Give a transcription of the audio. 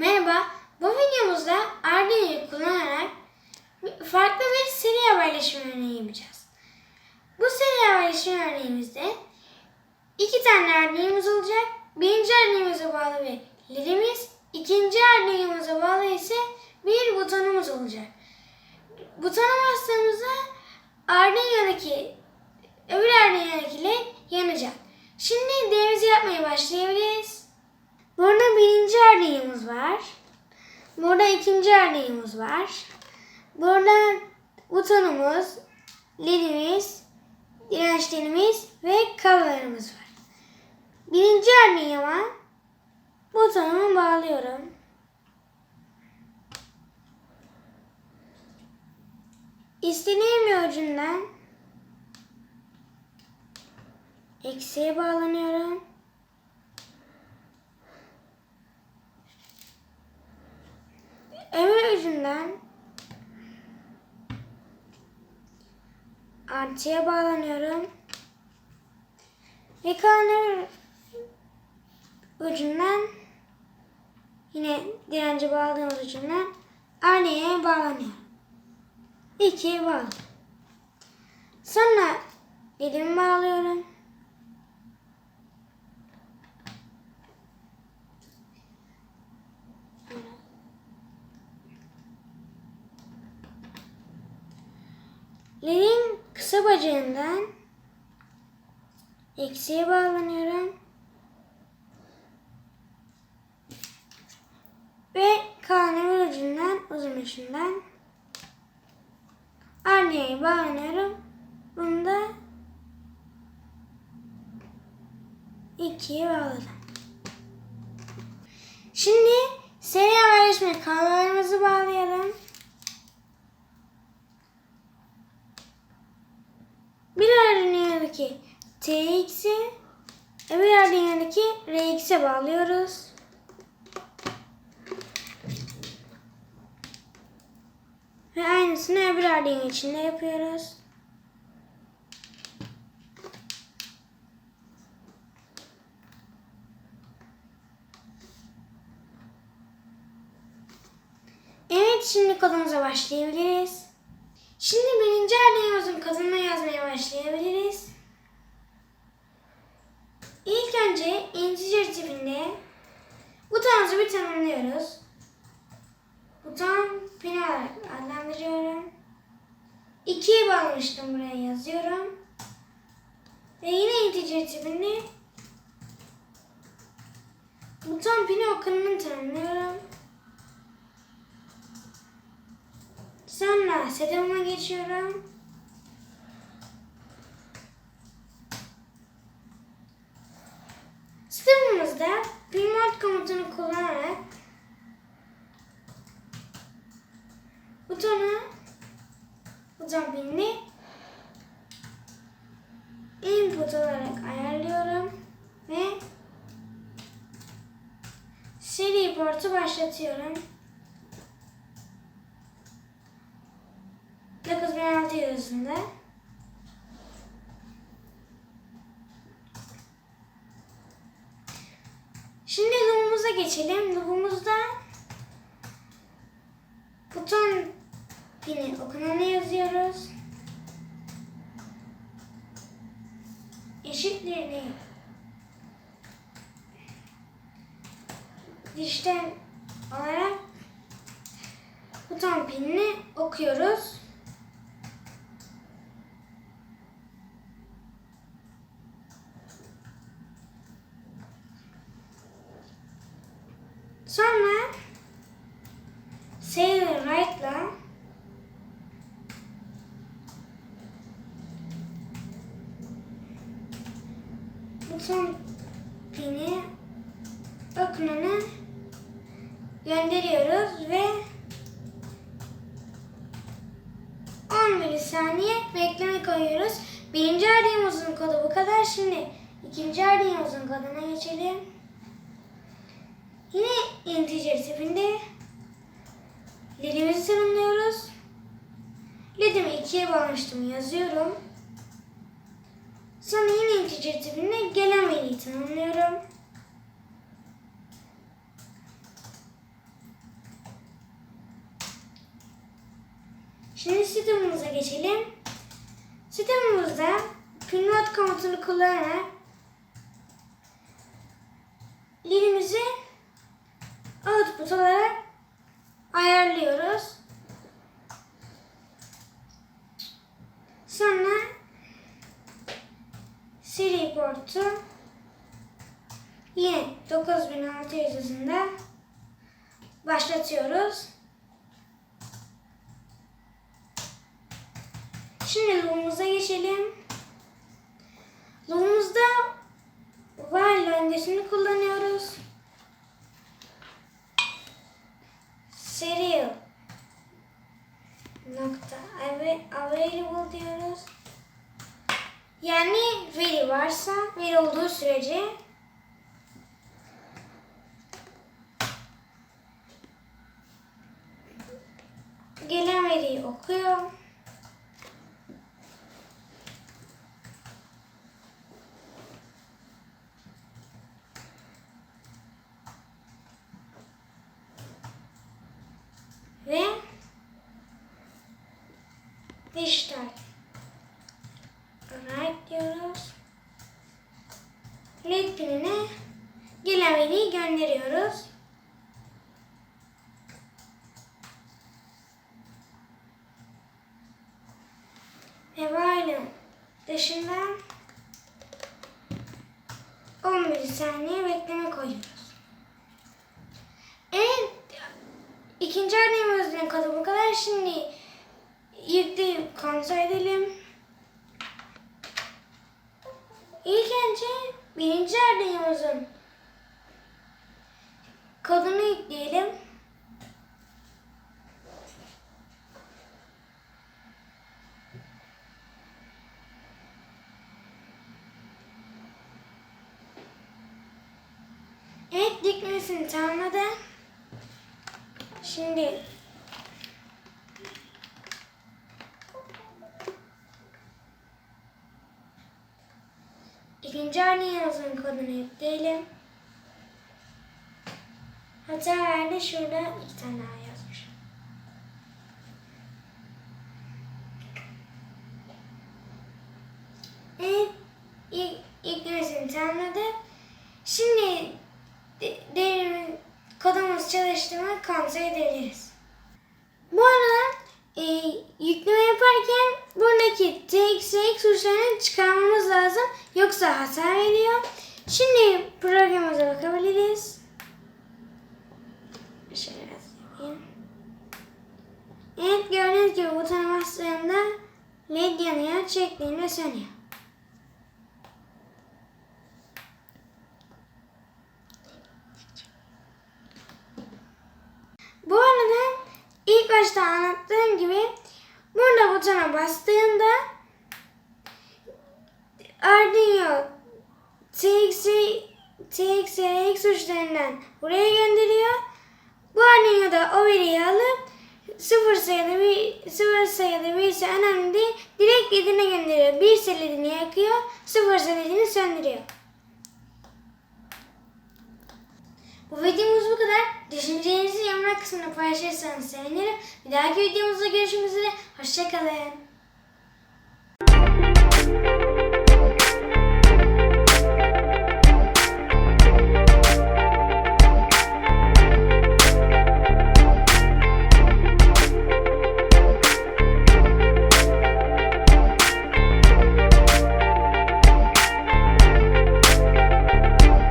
Merhaba, bu videomuzda Arduino'yu kullanarak farklı bir seri haberleşme örneği yapacağız. Bu seri haberleşme örneğimizde iki tane Arduino'muz olacak. Birinci Arduino'muza bağlı bir LED'imiz, ikinci Arduino'muza bağlı ise bir butonumuz olacak. Butona bastığımızda Arduino'daki öbür Arduino'daki led yanacak. Şimdi devrimizi yapmaya başlayabiliriz. Burada birinci örneğimiz var. Burada ikinci örneğimiz var. Burada butonumuz, ledimiz, dirençlerimiz ve kablolarımız var. Birinci örneğime butonumu bağlıyorum. İstediğim ucundan eksiğe bağlanıyorum. Öbür ucundan artıya bağlanıyorum. Ve öbür ucundan yine direnci bağladığımız ucundan aynaya bağlanıyorum. İkiye bağlı. Sonra ledimi bağlıyorum. Kısa bacağından eksiğe bağlanıyorum. Ve öbür ucundan uzun ucundan Arniyeye bağlanıyorum. Bunu da ikiye bağladım. Şimdi seri haberleşme kablolarımızı bağlayalım. Bir Arduino'daki TX'i öbür Arduino'daki RX'e bağlıyoruz. Ve aynısını öbür Arduino için de yapıyoruz. Evet şimdi kodumuza başlayabiliriz. Şimdi birinci Arduino'muzun kodunu yazmaya başlayabiliriz. İlk önce integer tipinde butonumuzu bir tanımlıyoruz. Buton pin olarak adlandırıyorum. İkiye bağlamıştım buraya yazıyorum. Ve yine integer tipinde buton pini okunumunu tanımlıyorum. Sonra setup'ıma geçiyorum. Komutunu kullanarak butonu buton pinini input olarak ayarlıyorum ve seri portu başlatıyorum. 9600 hızında. Şimdi loop'umuza geçelim. Loop'umuzda buton pini okunanı yazıyoruz. Eşitliğini dişten olarak buton pinini okuyoruz. Buton pini oknunu gönderiyoruz ve 10 milisaniye bekleme koyuyoruz. Birinci Arduino'muzun kodu bu kadar. Şimdi ikinci Arduino'muzun koduna geçelim. Yine integer tipinde ledimizi tanımlıyoruz. Ledimi ikiye bağlamıştım yazıyorum. Sonra hücretimine gelen veriyi tanımlıyorum. Şimdi sistemimize geçelim. Sistemimizde pinload komutunu kullanarak lidimizi output olarak ayarlıyoruz. Portu yine 9600 hızında başlatıyoruz. Şimdi loom'umuza geçelim. Loom'umuzda while öncesini kullanıyoruz. Serial nokta ava- available diyoruz. Yani veri varsa, veri olduğu sürece gelen veriyi okuyor. Ve dijital right diyoruz. LED pinine gelen veriyi gönderiyoruz. Ve while'ın dışından 11 saniye bekleme koyuyoruz. Evet, ikinci örneğimizin kodu bu kadar. Şimdi yükleyip kontrol edelim. İlk önce birinci örneğimizin kodunu yükleyelim. Evet dikmesini tamamladı. Şimdi ikinci örneğimizin kodunu yükleyelim. Hata verdi şurada iki tane daha yazmış. Evet ilk, yüklemesini tamamladı. Şimdi de- değerimiz, kodumuz çalıştığını kontrol edebiliriz. Bu arada e, yükleme yaparken buradaki TXX tuşlarını çıkarmamız lazım. Yoksa hata veriyor. Şimdi programımıza bakabiliriz. Şöyle. Evet gördüğünüz gibi butona bastığımda led yanıyor, çektiğimde sönüyor. Bu arada ilk başta anlattığım gibi burada butona bastığında Arduino TX, TXX uçlarından buraya gönderiyor. Bu Arduino'da o veriyi alıp sıfır sayıda bir sıfır sayıda birisi önemli değil. Direkt ledine gönderiyor. Bir ledini yakıyor, sıfır ledini söndürüyor. Bu videomuz bu kadar. Düşüncelerinizi yorumlar kısmına paylaşırsanız sevinirim. Bir dahaki videomuzda görüşmek üzere. Hoşçakalın. Bye.